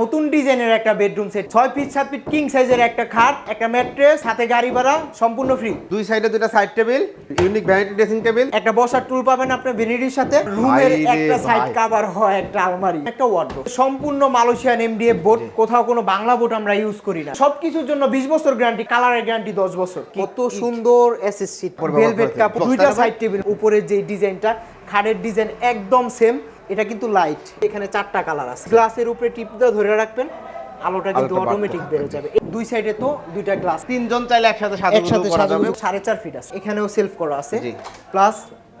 নতুন ডিজাইনের একটা বেডরুম সেট ছয় ফিট সাত ফিট কিং সাইজের একটা খাট একটা ম্যাট্রেস সাথে গাড়ি ভাড়া সম্পূর্ণ ফ্রি দুই সাইডে দুটো side table unique vanity dressing table একটা বসার টুল পাবেন আপনার ভেনিটির সাথে। রুমের একটা সাইড। কভার হয় একটা আলমারি একটা ওয়ার্ডরোব সম্পূর্ণ মালয়েশিয়ান এমডিএফ বোর্ড কোথাও কোনো বাংলা বোর্ড আমরা ইউজ করি না। সবকিছুর জন্য 20 বছর গ্যারান্টি কালারের গ্যারান্টি 10 বছর। কত সুন্দর এসএস সিট পরে ভেলভেট ব্যবহার কাপ দুইটা সাইড টেবিল উপরের যে ডিজাইনটা খাটের ডিজাইন একদম সেম এটা কিন্তু লাইট এখানে চারটা কালার আছে। গ্লাসের উপরে টিপ দিয়ে ধরে রাখবেন আলোটা কিন্তু অটোমেটিক বেড়ে যাবে। দুই সাইডে তো দুইটা গ্লাস তিনজন চাইলে একসাথে একসাথে সাজাগুলো করা যাবে। সাজানো সাড়ে চার ফিট আছে। এখানেও সেলফ করা আছে। জি। প্লাস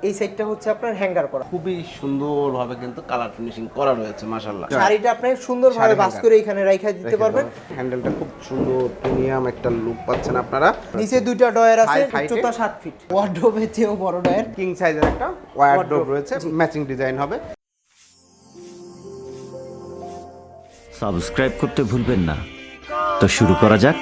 এই সাইডটা হচ্ছে আপনার হ্যাঙ্গার করা। খুবই সুন্দরভাবে কিন্তু কালার ফিনিশিং করা রয়েছে মাশাআল্লাহ। শাড়িটা আপনি সুন্দরভাবে শাড়ি বাস করে এখানে রাইখা দিতে পারবেন। হ্যান্ডেলটা খুব সুন্দর প্রিমিয়াম একটা লুক পাচ্ছেন আপনারা। নিচে দুইটা ডয়ার আছে? উচ্চতা সাত ফিট ওয়ার্ড্রোবের চেয়েও বড় ডয়ার কিং সাইজের একটা ওয়ারড্রোব রয়েছে। ম্যাচিং ডিজাইন হবে। সাবস্ক্রাইব করতে ভুলবেন না। তো শুরু করা যাক।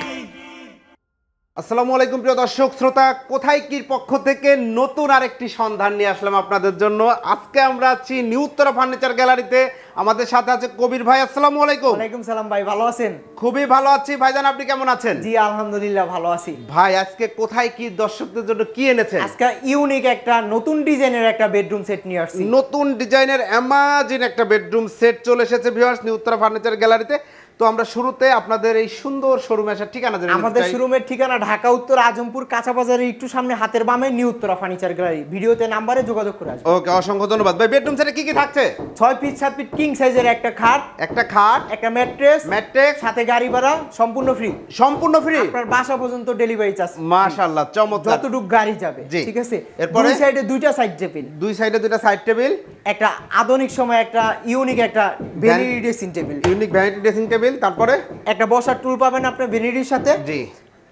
আসসালামু আলাইকুম প্রিয় দর্শক শ্রোতা কোথায় কির পক্ষ থেকে নতুন আরেকটি সন্ধান নিয়ে আসলাম আপনাদের জন্য? আজকে আমরা আছি নিউ উত্তরা ফার্নিচার গ্যালারিতে। আমাদের সাথে আছে কবির ভাই আসসালামু আলাইকুম। ওয়ালাইকুম সালাম ভাই ভালো আছেন? খুবই ভালো আছি। ভাইজান আপনি কেমন আছেন? জি আলহামদুলিল্লাহ ভালো আছি। ভাই আজকে কোথায় কি দর্শকদের জন্য কি এনেছেন? আজকে ইউনিক একটা নতুন ডিজাইনের একটা বেডরুম সেট নিয়ে আসছি। নতুন ডিজাইনের অ্যামাজিন একটা বেডরুম সেট চলে এসেছে ভিউয়ার্স নিউ উত্তরা ফার্নিচার গ্যালারিতে। তো আমরা শুরুতে আপনাদের এই সুন্দর শোরুমে আসার ঠিকানা জেনে আমাদের শোরুমের ঠিকানা ঢাকা উত্তর আজমপুর কাঁচা বাজারের একটু সামনে হাতের বামে নিউ উত্তরা ফার্নিচার গ্যালারি ভিডিওতে নাম্বারে যোগাযোগ করে আসবে ওকে অসংখ্য ধন্যবাদ। ভাই বেডরুম সেটে কি কি থাকছে? ছয় ফিট সাত ফিট কিং সাইজের একটা খাট একটা খাট একটা ম্যাট্রেস ম্যাট্রেস সাথে গাড়ি ভাড়া সম্পূর্ণ ফ্রি সম্পূর্ণ ফ্রি আপনার বাসা পর্যন্ত ডেলিভারি চার্জ মাশাআল্লাহ চমৎকার। যতটুক গাড়ি যাবে। ঠিক আছে? এরপরে? দুই সাইডে দুইটা সাইড টেবিল দুই সাইডে দুটো সাইড টেবিল একটা আধুনিক সময় একটা ইউনিক একটা vanity dressing table unique vanity dressing table তারপরে? একটা বসার টুল পাবেন আপনি ভিনিডির সাথে। জি।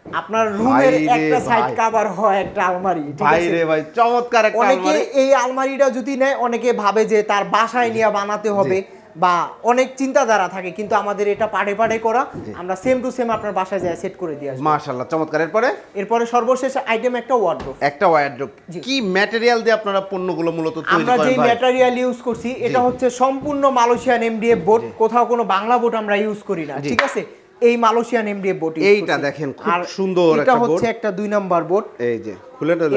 আপনার রুমের একটা সাইড। কভার হয় একটা আলমারি ঠিক ভাই আছে? রে ভাই চমৎকার একটা আলমারি। অনেকে এই আলমারিটা যদি নেয় অনেকে ভাবে যে তার বাসায় নিয়ে বানাতে হবে। বা অনেক চিন্তাধারা থাকে কিন্তু আমাদের এটা পাড়ে পাড়ে করা। আমরা সেম টু সেম আপনার বাসায় যায় সেট করে দিয়ে আসব। মাশাআল্লাহ চমৎকার। এরপরে? এরপরে সর্বশেষ আইটেম একটা ওয়ার্ড্রোব একটা ওয়ারড্রোব কি ম্যাটেরিয়াল দিয়ে আপনারা পণ্যগুলো মূলত তৈরি করেন আমরা যে ম্যাটেরিয়াল ইউজ করছি এটা হচ্ছে সম্পূর্ণ মালয়েশিয়ান এমডিএফ বোর্ড কোথাও কোনো বাংলা বোর্ড আমরা ইউজ করি না ঠিক আছে? এই মালয়েশিয়ান এমডিএফ বোর্ড এইটা দেখেন, খুব সুন্দর এটা হচ্ছে একটা দুই নাম্বার বোর্ড এই যে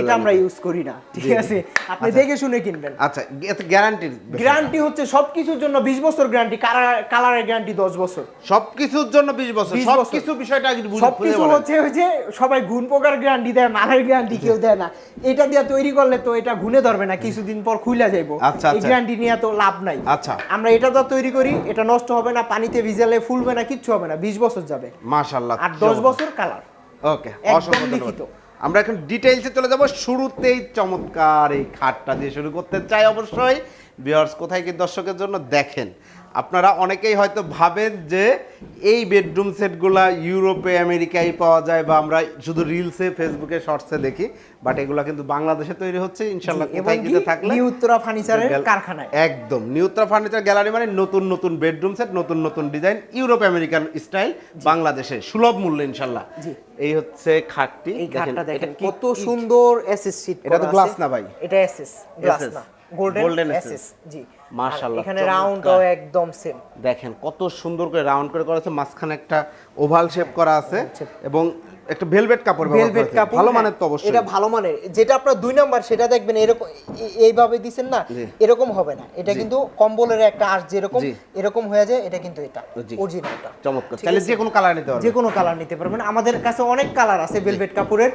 এটা আমরা ইউজ করি না ঠিক আছে? আপনি দেখে শুনে কিনবেন। আচ্ছা এতে গ্যারান্টি গ্যারান্টি হচ্ছে সবকিছুর জন্য 20 বছর গ্যারান্টি কালারের গ্যারান্টি 10 বছর। সবকিছুর জন্য 20 বছর। সবকিছু বিষয়টা সবকিছু হচ্ছে ওই যে সবাই গুণ প্রকার গ্যারান্টি দেয় মালের গ্যারান্টি কেউ দেয় না। এটা দিয়ে তৈরি করলে তো এটা ঘুনে ধরবে না কিছুদিন পর খুইলা যাইবো। আচ্ছা, এই আচ্ছা। গ্যারান্টি নিয়ে তো লাভ নাই। আচ্ছা। আমরা এটা তো তৈরি করি এটা নষ্ট হবে না পানিতে ভিজালে ফুলবে না কিচ্ছু হবে না। 20 বছর যাবে। মাশাআল্লাহ আর 10 বছর কালার। ওকে অসংখ্য লিখিত। আমরা এখন ডিটেইলসে চলে যাব। শুরুতেই চমৎকার এই খাটটা দিয়ে শুরু করতে চাই অবশ্যই। ভিউয়ার্স কোথায় কি দর্শকের জন্য দেখেন? আপনারা অনেকেই হয়তো ভাবেন যে এই বেডরুম সেটগুলা ইউরোপে আমেরিকায় পাওয়া যায় বা আমরা শুধু রিলসে ফেসবুকে শর্টসে দেখি বাট এগুলা কিন্তু বাংলাদেশে তৈরি হচ্ছে ইনশাল্লাহ কোথায় কি থাকলে নিউ উত্তরা ফার্নিচারের কারখানায়। একদম নিউত্রা ফার্নিচার গ্যালারি মানে নতুন নতুন বেডরুম সেট নতুন নতুন ডিজাইন ইউরোপ আমেরিকান স্টাইল বাংলাদেশে সুলভ মূল্য ইনশাল্লাহ এই হচ্ছে খাটটি এই খাটটা দেখেন কত সুন্দর এসএস শীট এটা তো glass না ভাই? এটা এসএস গ্লাস না গোল্ডেন এসএস জি। মাশাআল্লাহ, এখানে। রাউন্ডটাও একদম সেম দেখেন কত সুন্দর করে রাউন্ড করে করা আছে মাঝখানে একটা ওভাল শেপ করা আছে এবং একটা ভেলভেট কাপড় ভেলভেট কাপড় ভালো হ্যাঁ, মানের তো অবশ্যই। এটা ভালো মানের। যেটা আপনার দুই নাম্বার সেটা দেখবেন এরকম এইভাবে দিছেন না এরকম হবে না। এটা কিন্তু কম্বলের একটা আঁশ যেরকম এরকম হয়ে যায় এটা কিন্তু এটা অরিজিনালটা চমৎকার। তাহলে যে কোনো কালার নিতে পারবে যে কোনো কালার নিতে পারবেন। আমাদের কাছে অনেক কালার আছে ভেলভেট কাপড়ের।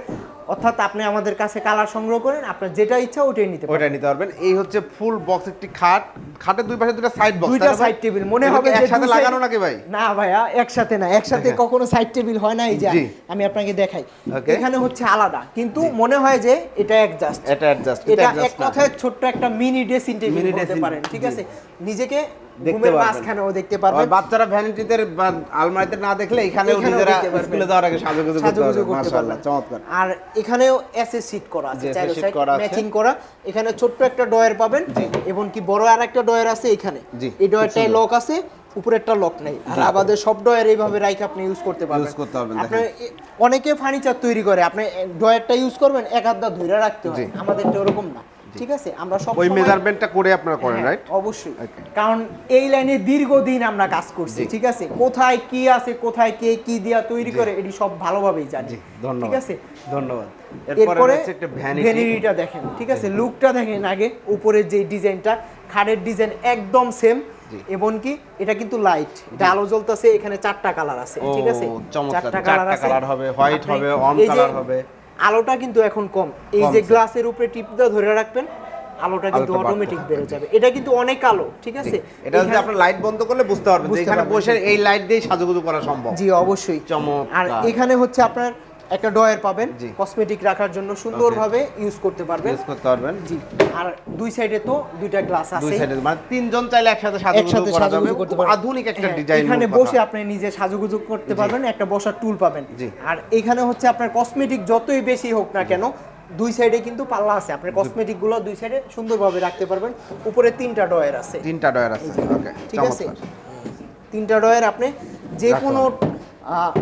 অর্থাৎ আপনি আমাদের কাছে কালার সংগ্রহ করেন আপনার যেটা ইচ্ছা ওটাই নিতে ওইটা নিতে পারবেন। এই হচ্ছে ফুল বক্স একটি খাট। খাটের দুই পাশে দুটো সাইড বক্স দুইটা সাইড টেবিল মনে হবে যে একসাথে লাগানো নাকি ভাই? না ভাইয়া একসাথে না। একসাথে কখনো সাইড টেবিল হয় না এই যে আমি আপনাকে দেখাই। এখানে হচ্ছে আলাদা। কিন্তু মনে হয় যে এটা অ্যাডজাস্ট এটা অ্যাডজাস্ট এটা এক কথায় ছোট্ট একটা মিনি ড্রেসিং টেবিল বলতে পারেন ঠিক আছে? নিজেকে দেখতে পারবেন। দেখতে পারবেন। বাচ্চারা ভ্যানিটিতে বা আলমারিতে না দেখলে এখানেও নিজেরা স্কুলে যাওয়ার আগে সাজুগুজু করতে পারবে মাশাআল্লাহ চমৎকার। আর এখানেও এসএস সিট করা আছে সাইড ম্যাচিং করা এখানে ছোট্ট একটা ডয়ার পাবেন এবং কি বড় আর একটা ডয়ার আছে এখানে। এই ডয়ারটায় লক আছে উপরে একটা লক নেই। আর আমাদের সব ডয়ার এইভাবে রাইকে আপনি ইউজ করতে পারবেন। Use করতে পারবেন, আপনি অনেকে ফার্নিচার তৈরি করে আপনি ডয়ারটা ইউজ করবেন এক হাত ধরে রাখতে হয়। আমাদেরটা ওরকম না। ঠিক আছে আমরা সব ওই মেজারমেন্টটা করে আপনারা করেন হ্যাঁ, রাইট অবশ্যই। কারণ এই লাইনে দীর্ঘদিন আমরা কাজ করছি ঠিক আছে? কোথায় কি আছে কোথায় কে কি দিয়া তৈরি করে এটি সব ভালোভাবেই জানি ঠিক আছে? ধন্যবাদ এরপরে এরপরে হচ্ছে একটা ভ্যানিটি ভ্যানিটিটা দেখেন ঠিক আছে? লুকটা দেখেন আগে উপরের যে ডিজাইনটা খাড়ের ডিজাইন একদম সেম। এবং কি এটা কিন্তু লাইট এটা আলো জ্বলতেছে এখানে চারটা কালার আছে ঠিক আছে? চারটা আছে। colour হবে, আপনি হবে, যে colour হবে। আলোটা কিন্তু এখন কম। এই যে। গ্লাসের উপরে টিপ দিয়ে ধরে রাখবেন আলোটা কিন্তু অটোমেটিক বেড়ে যাবে। এটা কিন্তু অনেক আলো ঠিক আছে? এটা যদি আপনি লাইট বন্ধ করলে বুঝতে পারবেন যে এখানে বসে এই লাইট দিয়ে সাজুগুজু করা সম্ভব। জি অবশ্যই। চমৎকার। আর এখানে হচ্ছে আপনার একটা ডয়ার পাবেন। কসমেটিক রাখার জন্য সুন্দরভাবে ইউজ করতে পারবেন। ইউজ করতে পারবেন। জি। আর দুই সাইডে তো দুইটা গ্লাস আছে। দুই সাইডে মানে তিনজন চাইলে একসাথে সাজুগুজু করা যাবে। সাজুগুজু করতে পারবেন। আধুনিক একটা হ্যাঁ, ডিজাইন এখানে বসে আপনি নিজে সাজুগুজু করতে পারবেন একটা বসার টুল পাবেন। আর এখানে হচ্ছে আপনার কসমেটিক যতই বেশি হোক না কেন দুই সাইডে কিন্তু পাল্লা আছে। আপনার কসমেটিকগুলো দুই সাইডে সুন্দরভাবে রাখতে পারবেন। উপরে তিনটা ডয়ার আছে। তিনটা ডয়ার আছে। ওকে ঠিক আছে? তিনটা ডয়ার আপনি যে কোনো আহ,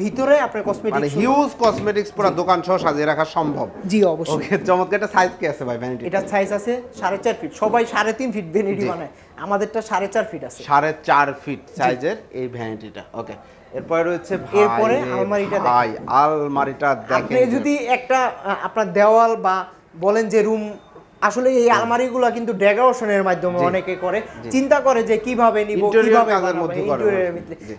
ভিতরে আপনার কসমেটিক মানে হিউজ কসমেটিক্স পুরো দোকান সহ সাজিয়ে রাখা সম্ভব। জি অবশ্যই। ওকে চমৎকার একটা সাইজ কি আছে ভাই ভ্যানিটি এটার সাইজ আছে সাড়ে চার ফিট সবাই সাড়ে তিন ফিট ভ্যানিটি। বানায়। আমাদেরটা সাড়ে চার ফিট আছে। সাড়ে চার ফিট সাইজের এই ভ্যানিটিটা ওকে এরপরে রয়েছে এরপরে আলমারিটা দেখেন। ভাই আলমারিটা আপনি যদি একটা আপনার দেওয়াল বা বলেন যে রুম আসলে এই আলমারিগুলো কিন্তু ডেকোরেশনের মাধ্যমে অনেকে করে। চিন্তা করে যে কীভাবে নিব কীভাবে।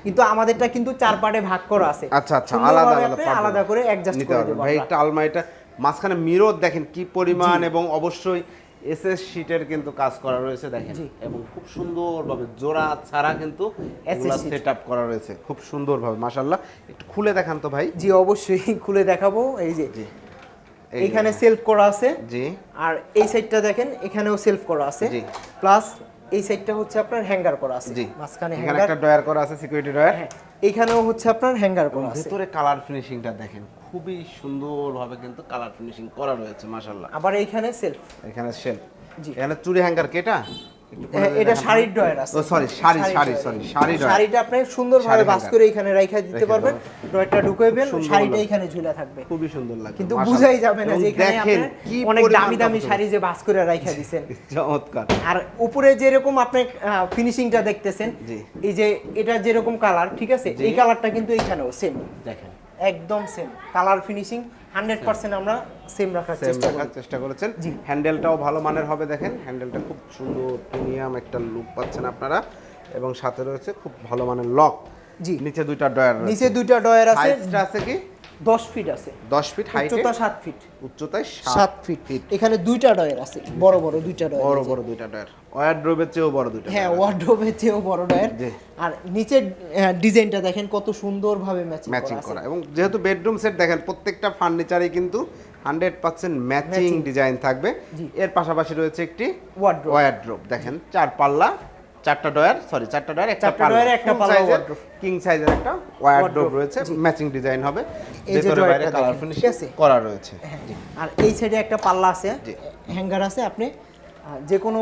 কিন্তু আমাদেরটা কিন্তু চার পার্টে ভাগ করা আছে। আচ্ছা আচ্ছা আলাদা আলাদা আলাদা করে অ্যাডজাস্ট করে। দেবো ভাই। একটা আলমারিটা মাঝখানে মিরর দেখেন কি পরিমাণ এবং অবশ্যই এসএস শীটের কিন্তু কাজ করা রয়েছে দেখেন। এবং খুব সুন্দরভাবে জোড়া ছাড়া কিন্তু। সেট আপ করা রয়েছে। খুব সুন্দরভাবে মাশাল্লাহ একটু খুলে দেখান তো ভাই। জি অবশ্যই খুলে দেখাবো। এই যে এখানে সেলফ করা আছে। জি। আর এই সাইডটা দেখেন এখানেও সেলফ করা আছে। জি। প্লাস এই সাইডটা হচ্ছে আপনার হ্যাঙ্গার করা আছে। জি। মাঝখানে এখানে হ্যাঙ্গার একটা ডয়ার করা আছে সিকিউরিটি ডয়ার হ্যাঁ এইখানেও হচ্ছে আপনার হ্যাঙ্গার করা আছে। ভিতরে কালার ফিনিশিংটা দেখেন খুবই সুন্দরভাবে কিন্তু কালার ফিনিশিং করা রয়েছে মাশাআল্লাহ। আবার এইখানে সেলফ এখানে সেলফ জি। এখানে চুরি হ্যাঙ্গার কেটা এটা শাড়ির ড্রয়ার আছে। Sorry sari sari sorry sari drawer. শাড়িটা আপনি সুন্দরভাবে করে এখানে রাইখা দিতে পারবেন। ড্রয়ারটা শাড়িটা এখানে ঝুলে থাকবে। খুবই সুন্দর লাগে কিন্তু বুঝাই যাবে না যে এখানে আপনি অনেক দামি দামি শাড়ি যে বাস করে রাইখা দিছেন। চমৎকার। আর উপরে যেরকম আপনি ফিনিশিংটা দেখতেছেন এই যে এটা যেরকম কালার ঠিক আছে? এই কালারটা কিন্তু এখানেও সেম দেখেন। একদম same colour finishing hundred percent আমরা সেম রাখার চেষ্টা রাখার চেষ্টা করেছেন। জি। হ্যান্ডেলটাও ভালো মানের হবে দেখেন। হ্যান্ডেলটা খুব সুন্দর প্রিমিয়াম একটা লুক পাচ্ছেন আপনারা। এবং সাথে রয়েছে খুব ভালো মানের লক জি। নিচে দুইটা ডয়ার নিচে দুইটা ডয়ার আছে। আছে কি? দশ ফিট আছে। 10 ফিট হাইটে উচ্চতা সাত ফিট উচ্চতায় সাত ফিট এখানে দুইটা ডয়ার আছে বড় বড় দুইটা ডয়ার বড় বড় দুইটা ডয়ার ওয়ারড্রোবের চেয়েও বড় দুইটা হ্যাঁ। ওয়ার্ডরোবের চেয়েও বড় ডয়ার। আর নিচের ডিজাইনটা দেখেন কত সুন্দরভাবে ম্যাচিং ম্যাচিং করা। এবং যেহেতু বেডরুম সেট দেখেন প্রত্যেকটা ফার্নিচারই কিন্তু হান্ড্রেড পার্সেন্ট ম্যাচিং ডিজাইন থাকবে। এর পাশাপাশি রয়েছে একটি। ওয়ারড্রোব দেখেন চার পাল্লা চারটা ডয়ার সরি চারটা ডয়ার একটা ডয়ার, একটা পাল্লা। কিং সাইজের একটা ওয়ারড্রোব রয়েছে ম্যাচিং ডিজাইন হবে। ভেতরে বাইরে কালার ফিনিশিং? করা রয়েছে। হ্যাঁ। আর এই সাইডে একটা পাল্লা আছে হ্যাঙ্গার আছে আপনি যে কোনো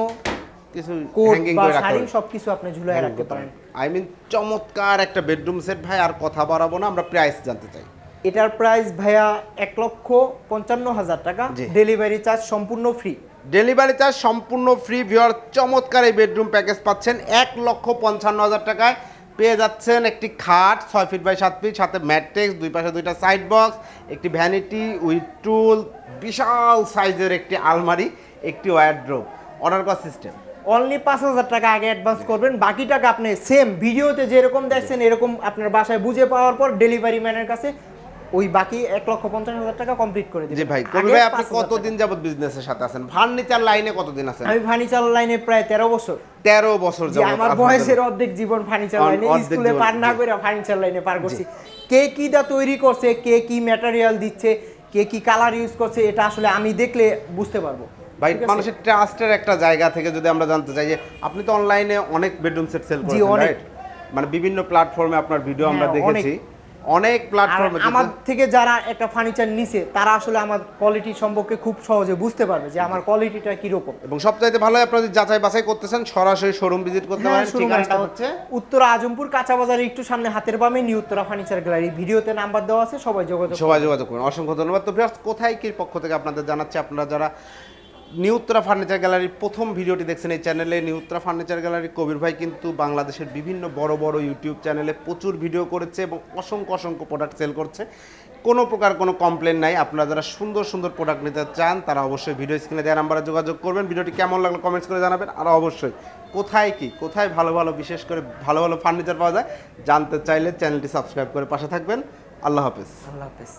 কিছু হ্যাঙ্গিং করে রাখতে। সবকিছু আপনি ঝুলায় রাখতে পারেন। আই মিন চমৎকার একটা বেডরুম সেট ভাই আর কথা বাড়াবো না আমরা প্রাইস জানতে চাই। এটার প্রাইস ভাইয়া এক লক্ষ পঞ্চান্ন হাজার টাকা। ডেলিভারি চার্জ সম্পূর্ণ ফ্রি ডেলিভারি চার্জ সম্পূর্ণ ফ্রি ভিওর চমৎকার এই বেডরুম প্যাকেজ পাচ্ছেন। এক লক্ষ পঞ্চান্ন হাজার টাকায় পেয়ে যাচ্ছেন একটি খাট, ছয় ফিট বাই সাত ফিট, সাথে ম্যাট্রিক্স দুই পাশে দুইটা সাইড বক্স, একটি ভ্যানিটি, উইথ টুল, বিশাল সাইজের একটি আলমারি, একটি ওয়ারড্রোব। অর্ডার করা সিস্টেম অনলি পাঁচ হাজার টাকা আগে অ্যাডভান্স করবেন, বাকি টাকা আপনি সেম ভিডিওতে যেরকম দেখছেন এরকম আপনার বাসায় বুঝে পাওয়ার পর ডেলিভারি ম্যানের কাছে ওই বাকি এক লক্ষ পঞ্চাশ হাজার টাকা কমপ্লিট করে জি ভাই কবি ভাই আপনি কতদিন যাবত বিজনেসের সাথে আছেন? ফার্নিচার লাইনে কতদিন আছেন? আমি ফার্নিচার লাইনে প্রায় তেরো বছর। তেরো বছর যে যাবত আমার বয়সের অর্ধেক জীবন ফার্নিচার লাইনে স্কুলে পার না করে ফার্নিচার লাইনে পার করছি। কে কি দা তৈরি করছে কে কি ম্যাটেরিয়াল দিচ্ছে কে কি কালার ইউজ করছে এটা আসলে আমি দেখলে বুঝতে পারব। ভাই মানুষের ট্রাস্টের একটা জায়গা থেকে যদি আমরা জানতে চাই যে আপনি তো অনলাইনে অনেক বেডরুম সেট সেল করেন রাইট মানে বিভিন্ন প্ল্যাটফর্মে আপনার ভিডিও আমরা হ্যাঁ, দেখেছি অনেক প্ল্যাটফর্মে আমার থেকে যারা একটা ফার্নিচার নিছে তারা আসলে আমার কোয়ালিটি সম্পর্কে খুব সহজে বুঝতে পারবে যে আমার কোয়ালিটিটা কীরকম। এবং সবচাইতে ভালো আপনারা যাচাই বাছাই করতেছেন সরাসরি শোরুম ভিজিট করতে হ্যাঁ, পারেন। ঠিকানাটা হচ্ছে উত্তরা আজমপুর কাঁচা বাজারে একটু সামনে হাতের বামে নিউ উত্তরা ফার্নিচার গ্যালারি ভিডিওতে নাম্বার দেওয়া আছে সবাই যোগাযোগ সবাই যোগাযোগ করুন। অসংখ্য ধন্যবাদ। তো ভিউয়ার্স কোথায় কি পক্ষ থেকে আপনাদের জানাচ্ছি আপনারা যারা নিউ উত্তরা ফার্নিচার গ্যালারির প্রথম ভিডিওটি দেখছেন এই চ্যানেলে নিউত্রা ফার্নিচার গ্যালারি কবির ভাই কিন্তু বাংলাদেশের বিভিন্ন বড় বড় ইউটিউব চ্যানেলে প্রচুর ভিডিও করেছে এবং অসংখ্য অসংখ্য প্রোডাক্ট সেল করছে। কোনো প্রকার কোনো কমপ্লেন নাই। আপনারা যারা সুন্দর সুন্দর প্রোডাক্ট নিতে চান, তারা অবশ্যই ভিডিও স্ক্রিনে দেওয়া নাম্বারে যোগাযোগ করবেন। ভিডিওটি কেমন লাগল কমেন্টস করে জানাবেন। আর অবশ্যই, কোথায় কি? কোথায় ভালো ভালো, বিশেষ করে ভালো ভালো ফার্নিচার পাওয়া যায় জানতে চাইলে চ্যানেলটি সাবস্ক্রাইব করে পাশে থাকবেন। আল্লাহ হাফেজ। আল্লাহ হাফেজ।